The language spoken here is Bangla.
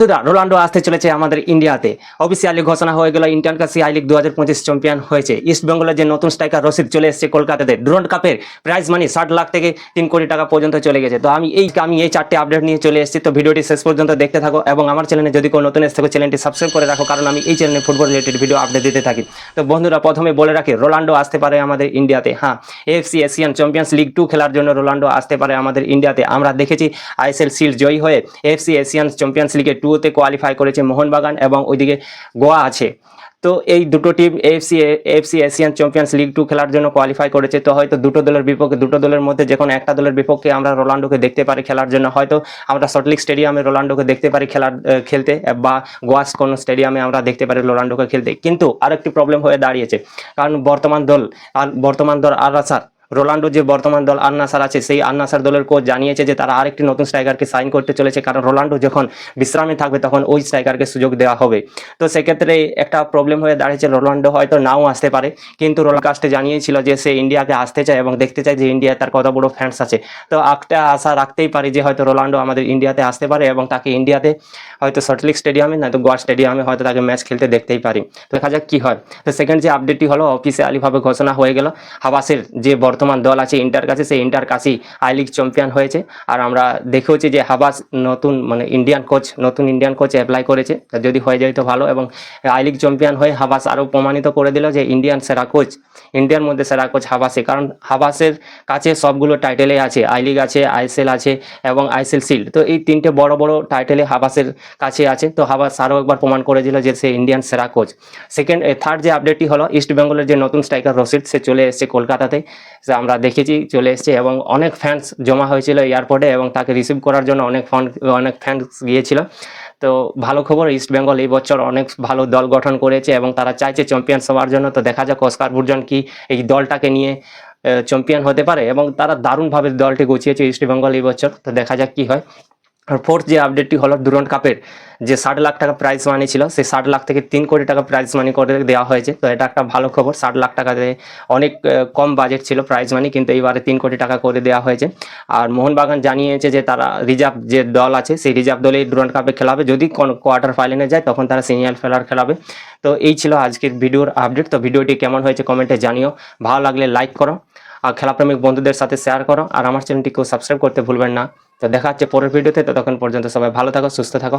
বন্ধুরা, রোনাল্ডো আসতে চলেছে আমাদের ইন্ডিয়াতে। অফিসিয়ালি ঘোষণা হয়ে গেল ইন্ডিয়ান কাসি আই লিগ দু হাজার পঁচিশ চ্যাম্পিয়ন হয়েছে। ইস্ট বেঙ্গলের যে নতুন স্ট্রাইকার রশিদ চলে এসেছে কলকাতাতে। ডুরন্ট কাপের প্রাইজ মানি ষাট লাখ থেকে তিন কোটি টাকা পর্যন্ত চলে গেছে। তো আমি এই আমি এই চারটে আপডেট নিয়ে চলে এসেছি। তো ভিডিওটি শেষ পর্যন্ত দেখতে থাকো এবং আমার চ্যানেলে যদি কোনো নতুন এসে থাকো চ্যানেলটি সাবস্ক্রাইব করে রাখো কারণ আমি এই চ্যানেলে ফুটবল রিলেটেড ভিডিও আপডেট দিতে থাকি। তো বন্ধুরা প্রথমে বলে রাখি রোনাল্ডো আসতে পারে আমাদের ইন্ডিয়াতে। হ্যাঁ AFC Asian champions league two খেলার জন্য রোনাল্ডো আসতে পারে আমাদের ইন্ডিয়াতে। আমরা দেখেছি আইএসএল শিল্ড জয়ী হয়ে এফসি এশিয়ান চ্যাম্পিয়ন্স লিগে টুতে কোয়ালিফাই করেছে মোহনবাগান এবং ওইদিকে গোয়া আছে। তো এই দুটো team AFC AFC Asian champions league two খেলার জন্য কোয়ালিফাই করেছে। তো হয়তো দুটো দলের বিপক্ষে, দুটো দলের মধ্যে যে কোনো একটা দলের বিপক্ষে আমরা রোনাল্ডোকে দেখতে পারি খেলার জন্য। হয়তো আমরা সল্টলিক স্টেডিয়ামে রোনাল্ডোকে দেখতে পারি খেলার খেলতে বা গোয়াস কোনো স্টেডিয়ামে আমরা দেখতে পারি রোনাল্ডোকে খেলতে। কিন্তু আরেকটি প্রবলেম হয়ে দাঁড়িয়েছে। কারণ বর্তমান দল, আর বর্তমান দল আর আসার রোনাল্ডো যে বর্তমান দল আন্নাসার আছে, সেই আন্নাসার দলের কোচ জানিয়েছে যে তারা আরেকটি নতুন স্ট্রাইকারকে সাইন করতে চলেছে। কারণ রোনাল্ডো যখন বিশ্রামে থাকবে, তখন ওই স্ট্রাইকারকে সুযোগ দেওয়া হবে। তো সেক্ষেত্রে একটা প্রবলেম হয়ে দাঁড়িয়েছে। রোনাল্ডো হয়তো নাও আসতে পারে। কিন্তু রোনাল্ডো কাস্টে জানিয়েছিল যে সে ইন্ডিয়াকে আসতে চায় এবং দেখতে চায় যে ইন্ডিয়ায় তার কত বড় ফ্যান্স আছে। তো একটা আশা রাখতেই পারি যে হয়তো রোনাল্ডো আমাদের ইন্ডিয়াতে আসতে পারে এবং তাকে ইন্ডিয়াতে হয়তো সল্টলিক স্টেডিয়ামে নয়তো গোয়া স্টেডিয়ামে হয়তো তাকে ম্যাচ খেলতে দেখতেই পারি। তো দেখা যাক কি হয়। তো সেকেন্ড যে আপডেটটি হলো অফিসিয়ালিভাবে ঘোষণা হয়ে গেল। হাবাসের যে বর্তমান দল আছে, ইন্টার কাছে, সেই Inter Kashi I league champion হয়েছে। আর আমরা দেখেওছি যে হাবাস নতুন মানে ইন্ডিয়ান কোচ, নতুন ইন্ডিয়ান কোচ অ্যাপ্লাই করেছে। যদি হয়ে যায় তো ভালো। এবং আই লিগ চ্যাম্পিয়ন হয়ে হাবাস আরও প্রমাণিত করে দিল যে ইন্ডিয়ান সেরা কোচ, ইন্ডিয়ার মধ্যে সেরা কোচ হাবাসে। কারণ হাবাসের কাছে সবগুলো টাইটেলে আছে, আই লিগ আছে আইএসএল আছে এবং আইএসএল শিল্ড তো এই তিনটে বড় বড় টাইটেলে হাবাসের কাছে আছে। তো হাবাস আরও একবার প্রমাণ করে দিল যে সে ইন্ডিয়ান সেরা কোচ। সেকেন্ড থার্ড যে আপডেটটি হলো, ইস্ট বেঙ্গলের যে নতুন স্ট্রাইকার রশিদ, সে চলে এসেছে কলকাতাতে। আমরা দেখেছি, চলে এসেছে এবং অনেক ফ্যান্স জমা হয়েছিল এয়ারপোর্টে এবং তাকে রিসিভ করার জন্য অনেক ফ্যান অনেক ফ্যান্স গিয়েছিল। তো ভালো খবর ইস্ট বেঙ্গল এই বছর অনেক ভালো দল গঠন করেছে এবং তারা চাইছে চ্যাম্পিয়ন হওয়ার জন্য। তো দেখা যাক অস্কার বুর্জন কি এই দলটাকে নিয়ে চ্যাম্পিয়ন হতে পারে এবং তারা দারুণভাবে দলটি গুছিয়েছে ইস্ট বেঙ্গল এই বছর। তো দেখা যাক কি হয়। ফোর্থ যে আপডেটটি হলো দুরন্ত কাপের, যে ষাট লাখ টাকা প্রাইজ মানি ছিল, সেই ষাট লাখ থেকে তিন কোটি টাকা প্রাইজ মানি করে দেওয়া হয়েছে। তো এটা একটা ভালো খবর, ষাট লাখ টাকাতে অনেক কম বাজেট ছিল প্রাইজ মানি কিন্তু এইবারে তিন কোটি টাকা করে দেওয়া হয়েছে। আর মোহনবাগান জানিয়েছে যে তারা রিজার্ভ যে দল আছে, সেই রিজার্ভ দলেই দুরন্ত কাপে খেলাবে। যদি কোনো কোয়ার্টার ফাইনালে যায়, তখন তারা সিনিয়র খেলার খেলাবে। তো এই ছিল আজকের ভিডিওর আপডেট তো ভিডিওটি কেমন হয়েছে কমেন্টে জানিও। ভালো লাগলে লাইক করো। খেলাপ্রেমিক বন্ধুদের সাথে শেয়ার করো। আর আমার চ্যানেলটিকেও সাবস্ক্রাইব করতে ভুলবেন না। তো দেখা হচ্ছে পরের ভিডিওতে ততক্ষণ পর্যন্ত সবাই ভালো থাকো, সুস্থ থাকো।